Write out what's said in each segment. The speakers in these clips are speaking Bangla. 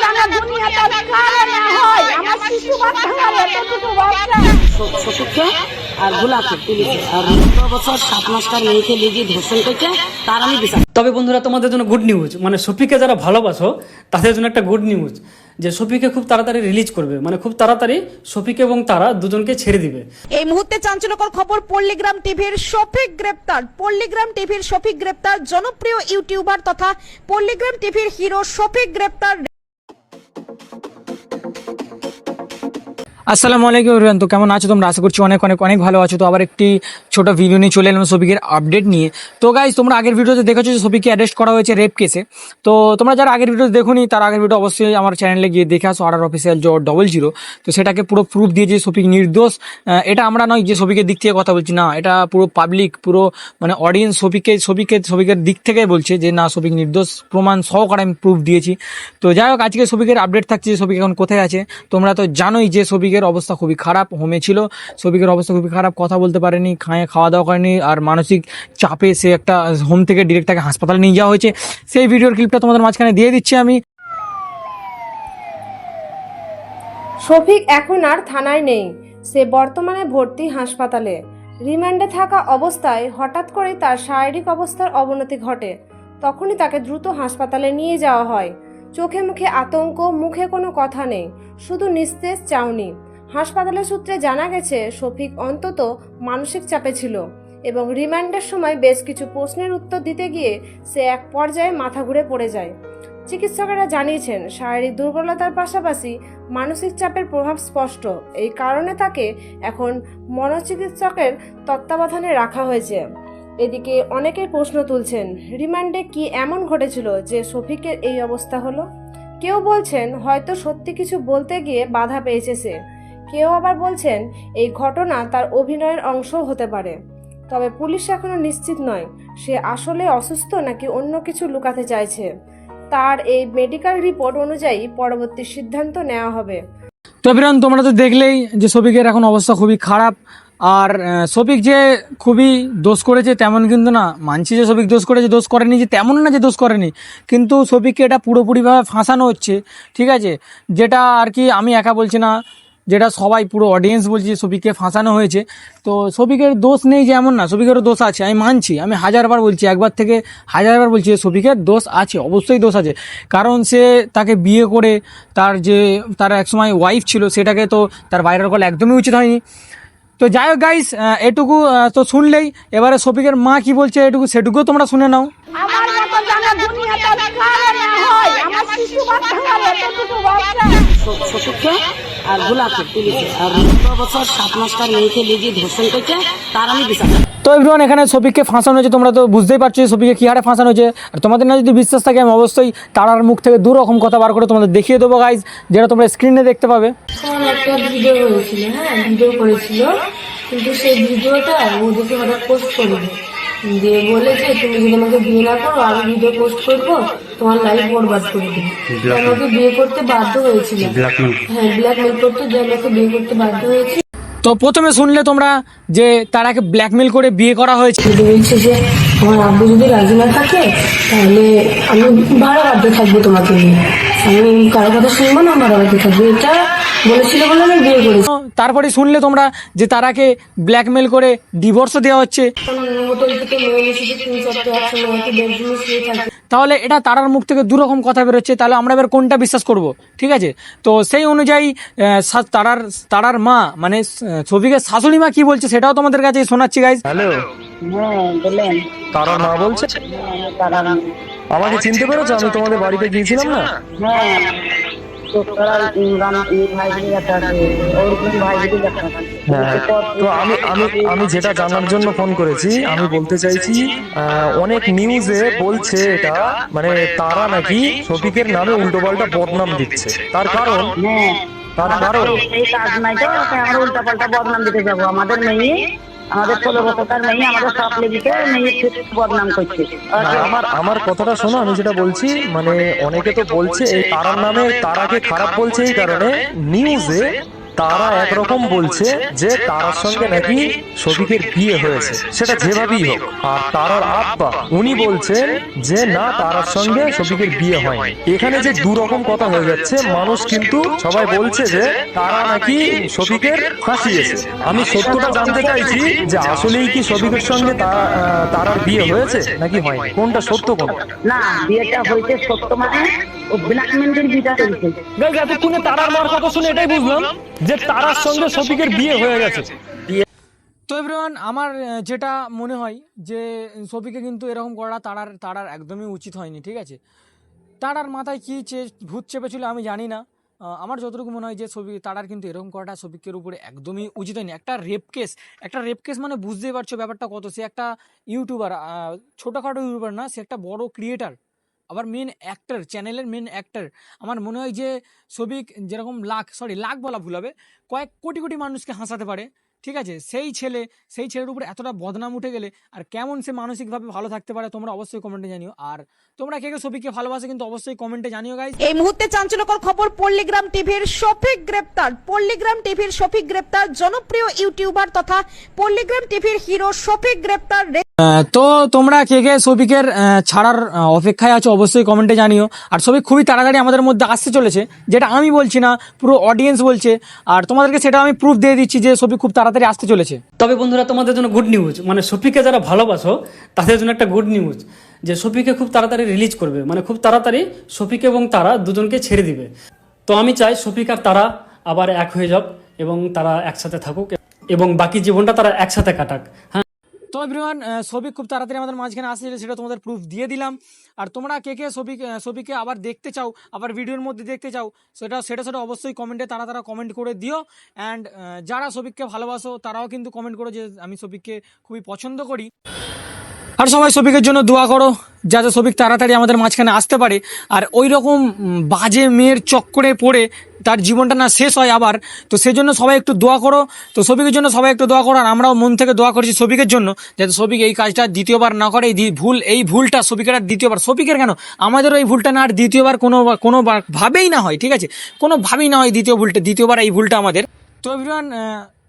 জানা দুনিয়াতে আর না হয় আমার শিশু বাচ্চা এতটুকু বাচ্চা। শফিককে আর গোলাপকে পুলিশে আর বছর সাত মাস মেয়েকে লিজি ধর্ষণ করছে তার আমি বিচার। তবে বন্ধুরা তোমাদের জন্য গুড নিউজ মানে শফিকে যারা ভালোবাসো তাদের জন্য একটা গুড নিউজ যে শফিকে খুব তাড়াতাড়ি রিলিজ করবে। মানে খুব তাড়াতাড়ি শফিক এবং তারা দুজনকে ছেড়ে দিবে। এই মুহূর্তে চাঞ্চল্যকর খবর পল্লীগ্রাম টিভির শফিক গ্রেপ্তার। পল্লীগ্রাম টিভির শফিক গ্রেপ্তার জনপ্রিয় ইউটিউবার তথা পল্লীগ্রাম টিভির হিরো শফিক গ্রেপ্তার। আসসালামু আলাইকুম এভরিওয়ান তো কেমন আছো তোমরা? আশা করছি অনেক অনেক অনেক ভালো আছো। তো আবার একটি ছোট ভিডিও নিয়ে চলে এলাম সবিকের আপডেট নিয়ে। তো গাইজ তোমরা আগের ভিডিওতে দেখেছ যে সবিকে অ্যারেস্ট করা হয়েছে রেপ কেসে তো তোমরা যারা আগের ভিডিও দেখোনি, তার আগের ভিডিও অবশ্যই আমার চ্যানেলে গিয়ে দেখে আসো আর অফিসিয়াল জো ডবল জিরো তো সেটাকে পুরো প্রুফ দিয়ে যে সফিক নির্দোষ এটা আমরা নয় যে সবিকের দিক থেকে কথা বলছি, না, এটা পুরো পাবলিক পুরো মানে অডিয়েন্স সবিকে সবিকে সবিকের দিক থেকে বলছে যে, না সবিক নির্দোষ, প্রমাণ সহকারে আমি প্রুফ দিয়েছি। তো যাই হোক, আজকে সবিকের আপডেট থাকছে যে সবিক এখন কোথায় আছে। তোমরা তো জানোই যে সবিকের অবস্থা খুবই খারাপ, হোমে ছিল। সবিকের অবস্থা খুবই খারাপ, কথা বলতে পারেনি, খায় খাওয়া দাওয়া করেনি, আর মানসিক চাপে সে একটা হোম থেকে ডিরেক্ট তাকে হাসপাতালে নিয়ে যাওয়া হয়েছে। সেই ভিডিওর ক্লিপটা তোমাদের মাঝখানে দিয়ে দিচ্ছি আমি। শফিক এখন আর থানায় নেই। সে বর্তমানে ভর্তি হাসপাতালে। রিমান্ডে থাকা অবস্থায় হঠাৎ করেই তার শারীরিক অবস্থার অবনতি ঘটে। তখনই তাকে দ্রুত হাসপাতালে নিয়ে যাওয়া হয়। চোখে মুখে আতঙ্ক, মুখে কোনো কথা নেই। শুধু নিস্তেজ চাউনি। হাসপাতালের সূত্রে জানা গেছে, শফিক অন্তত মানসিক চাপে ছিল এবং রিমান্ডের সময় বেশ কিছু প্রশ্নের উত্তর দিতে গিয়ে সে এক পর্যায়ে মাথা ঘুরে পড়ে যায়। চিকিৎসকেরা জানিয়েছেন, শারীরিক দুর্বলতার পাশাপাশি মানসিক চাপের প্রভাব স্পষ্ট। এই কারণে তাকে এখন মনোচিকিৎসকের তত্ত্বাবধানে রাখা হয়েছে। এদিকে অনেকেই প্রশ্ন তুলছেন, রিমান্ডে কি এমন ঘটেছিল যে শফিকের এই অবস্থা হলো? কেউ বলছেন, হয়তো সত্যি কিছু বলতে গিয়ে বাধা পেয়েছে সে। কেউ আবার বলছেন, এই ঘটনা তার অভিনয়ের অংশও হতে পারে। তবে পুলিশ এখনও নিশ্চিত নয়, সে আসলে অসুস্থ নাকি অন্য কিছু লুকাতে চাইছে। তার এই মেডিকেল রিপোর্ট অনুযায়ী পরবর্তী সিদ্ধান্ত নেওয়া হবে। তো এবার তোমরা তো দেখলেই যে সবিকের এখন অবস্থা খুবই খারাপ। আর সবিক যে খুবই দোষ করেছে তেমন কিন্তু না। মানছি যে সবিক দোষ করেছে, দোষ করেনি যে তেমন না যে দোষ করেনি। কিন্তু সবিককে এটা পুরোপুরিভাবে ফাঁসানো হচ্ছে, ঠিক আছে? যেটা আর কি আমি একা বলছি না। যেটা সবাই পুরো অডিয়েন্স বলছে যে সবিককে ফাঁসানো হয়েছে। তো সবিকের দোষ নেই যে এমন না, সবিকেরও দোষ আছে, আমি মানছি, আমি হাজারবার বলছি, একবার থেকে হাজারবার বলছি সবিকের দোষ আছে, অবশ্যই দোষ আছে। কারণ সে তাকে বিয়ে করে তার যে, তার একসময় ওয়াইফ ছিল, সেটাকে তো তার বাইরের কল একদমই উচিত হয়নি। তো যাই হোক গাইস এটুকু তো শুনলেই, এবারে শফিকের মা কি বলছে এটুকু, সেটুকুও তোমরা শুনে নাও। আর তো এভরিওয়ান এখানে সফিককে ফাঁসানো হয়েছে, তোমরা তো বুঝতেই পারছ সফিককে কী হারে ফাঁসানো হয়েছে। আর তোমাদের না যদি বিশ্বাস থাকে, আমি অবশ্যই তারার মুখ থেকে দু রকম কথা বার করে তোমাদের দেখিয়ে দেবো গাইজ যেটা তোমরা স্ক্রিনে দেখতে পাবে। হ্যাঁ কিন্তু সেই ভিডিওটা ও দেখে হঠাৎ পোস্ট যে বলেছে তুমি যদি আমাকে বিয়ে না করো আমি ভিডিও পোস্ট করব তোমার লাইফ বরবাদ করে দেবে। আমাকে বিয়ে করতে বাধ্য হয়েছিল হ্যাঁ ব্ল্যাকমেল করতে যে আমাকে বিয়ে করতে বাধ্য হয়েছে। তো প্রথমে শুনলে তোমরা যে তারাকে ব্ল্যাকমেল করে বিয়ে করা হয়েছে। বলছে যে আমার আব্বু যদি রাজি না থাকে তাহলে আমি ভাড়া বাধ্য থাকব তোমাকে নিয়ে। আমি কারও কথা শুনব না ভাড়া বাধ্য থাকব। এটা বলেছিল বলে আমি বিয়ে করেছি। তারপরে শুনলে তোমরা যে তারাকে ব্ল্যাকমেল করে ডিভোর্সও দেওয়া হচ্ছে। তাহলে এটা তারার মুখ থেকে দুরকম কথা বেরোচ্ছে তাহলে আমরা এবার কোনটা বিশ্বাস করব? ঠিক আছে? তো সেই অনুযায়ী তারার তারার মা মানে সফিকের শাশুড়ি মা কি বলছে সেটাও তোমাদের কাছে শোনাচ্ছি গাইজ হ্যালো হ্যাঁ তারা মা বলছে? আমাকে চিনতে পেরেছ? আমি তোমাদের বাড়িতে গিয়েছিলাম না? হ্যাঁ তো হ্যাঁ আমি আমি আমি যেটা জানার জন্য ফোন করেছি আমি বলতে চাইছি অনেক নিউজে বলছে এটা মানে তারা নাকি শফিকের নামে উল্টোপাল্টা বদনাম দিচ্ছে। তার কারণ? হ্যাঁ। তার কারণ? কাজ নাই তো আমরা উল্টা পাল্টা বদনাম দিতে যাব। আমাদের মেয়ে আমাদের ষোলো বছরকার মেয়ে আমাদের সব লেগেছে মেয়ে বদনাম করছে। আমার আমার কথাটা শোনো আমি যেটা বলছি মানে অনেকে তো বলছে এই তারার নামে তারাকে খারাপ বলছে এই কারণে নিউজে তারা একরকম বলছে যে তারার সঙ্গে নাকি শফিকের বিয়ে হয়েছে। সেটা যেভাবেই হোক। আর তারার আব্বা উনি বলছেন যে না তারার সঙ্গে শফিকের বিয়ে হয়নি। এখানে যে দু রকম কথা হয়ে যাচ্ছে মানুষ কিন্তু সবাই বলছে যে তারা নাকি শফিকের ফাঁসিয়েছে আমি সত্যটা জানতে চাইছি যে আসলেই কি শফিকের সঙ্গে তারার বিয়ে হয়েছে নাকি হয়নি? কোনটা সত্য কোনটা? না বিয়েটা হয়েছে সত্য মানে ও করেছে গাইজ এতক্ষণে তারার মার কথা শুনে এটাই বুঝলাম যে তারার সঙ্গে শফিকের বিয়ে হয়ে গেছে। তো এভরিওয়ান আমার যেটা মনে হয় যে শফিকে কিন্তু এরকম করা তারার তারার একদমই উচিত হয়নি ঠিক আছে? তারার মাথায় কী চে ভূত চেপেছিল আমি জানি না। আমার যতটুকু মনে হয় যে ছবি তারার কিন্তু এরকম করাটা শফিকের উপরে একদমই উচিত হয়নি। একটা রেপ কেস একটা রেপ কেস মানে বুঝতেই পারছ ব্যাপারটা কত। সে একটা ইউটিউবার ছোটোখাটো ইউটিউবার না সে একটা বড় ক্রিয়েটার আবার মেন অ্যাক্টর চ্যানেলের মেন অ্যাক্টর আমার মনে হয় যে সবিক যেরকম লাখ সরি লাখ বলা ভুল হবে, কয়েক কোটি কোটি মানুষকে হাসাতে পারে, ঠিক আছে? সেই ছেলে, সেই ছেলের উপর এতটা বদনাম উঠে গেলে আর কেমন সে মানসিকভাবে ভালো থাকতে পারে তোমরা অবশ্যই কমেন্টে জানিও। আর তোমরা কে কে সবিককে ভালোবাসে কিন্তু অবশ্যই কমেন্টে জানিও গাইজ এই মুহূর্তে চাঞ্চল্যকর খবর, পল্লীগ্রাম টিভির শফিক গ্রেপ্তার। পল্লীগ্রাম টিভির শফিক গ্রেপ্তার, জনপ্রিয় ইউটিউবার তথা পল্লীগ্রাম টিভির হিরো শফিক গ্রেপ্তার। তো তোমরা কে কে সবিকের ছাড়ার অপেক্ষায় আছো অবশ্যই কমেন্টে জানিও। আর সবিক খুবই তাড়াতাড়ি আমাদের মধ্যে আসতে চলেছে, যেটা আমি বলছি না, পুরো অডিয়েন্স বলছে। আর তোমাদেরকে সেটা আমি প্রুফ দিয়ে দিচ্ছি যে সবিক খুব তাড়াতাড়ি আসতে চলেছে। তবে বন্ধুরা, তোমাদের জন্য গুড নিউজ মানে শফিকে যারা ভালোবাসো, তাদের জন্য একটা গুড নিউজ যে শফিকে খুব তাড়াতাড়ি রিলিজ করবে। মানে খুব তাড়াতাড়ি শফিক এবং তারা দুজনকে ছেড়ে দিবে। তো আমি চাই শফিক আর তারা আবার এক হয়ে যাক এবং তারা একসাথে থাকুক এবং বাকি জীবনটা তারা একসাথে কাটাক। হ্যাঁ। তো এভরিওয়ান সবিক খুব তাড়াতাড়ি আমাদের মাঝখানে আসছিল সেটা তোমাদের প্রুফ দিয়ে দিলাম। আর তোমরা কে কে সবিক ছবিকে আবার দেখতে চাও, আবার ভিডিওর মধ্যে দেখতে চাও, সেটা সেটা সেটা অবশ্যই কমেন্টে তারা তারা কমেন্ট করে দিও। অ্যান্ড যারা সবিককে ভালোবাসো, তারাও কিন্তু কমেন্ট করো যে আমি সবিককে খুবই পছন্দ করি। আর সবাই সবিকের জন্য দোয়া করো, যাতে সবিক তাড়াতাড়ি আমাদের মাঝখানে আসতে পারে। আর ওই রকম বাজে মেয়ের চক্করে পড়ে তার জীবনটা না শেষ হয় আবার, তো সেই জন্য সবাই একটু দোয়া করো। তো সবিকের জন্য সবাই একটু দোয়া করো, আর আমরাও মন থেকে দোয়া করছি সবিকের জন্য, যাতে সবিক এই কাজটা দ্বিতীয়বার না করে। এই ভুল, এই ভুলটা সবিকের আর দ্বিতীয়বার। সবিকের কেন? আমাদেরও এই ভুলটা না, আর দ্বিতীয়বার কোনো কোনো ভাবেই না হয়, ঠিক আছে? কোনোভাবেই না হয় দ্বিতীয় ভুলটা, দ্বিতীয়বার এই ভুলটা আমাদের। তো এভরিওয়ান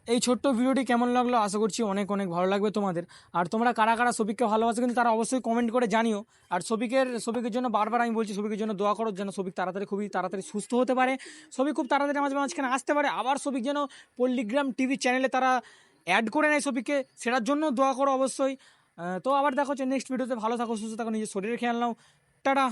এই ছোট্ট ভিডিওটি কেমন লাগল আশা করছি অনেক অনেক ভালো লাগবে তোমাদের। আর তোমরা কারা কারা সবিককে ভালোবাসো কিন্তু তারা অবশ্যই কমেন্ট করে জানিও। আর সবিকের সবিকের জন্য বারবার আমি বলছি, সবিকের জন্য দোয়া করো যেন সবিক তাড়াতাড়ি, খুবই তাড়াতাড়ি সুস্থ হতে পারে। সবিক খুব তাড়াতাড়ি আমাদের মাঝখানে আসতে পারে। আবার সবিক যেন পল্লিগ্রাম টিভি চ্যানেলে তারা অ্যাড করে নেয় সবিককে, সেটার জন্য দোয়া করো অবশ্যই। তো আবার দেখো নেক্সট ভিডিওতে ভালো থাকো, সুস্থ থাকো, নিজের শরীরে খেয়াল নাও। টাটা।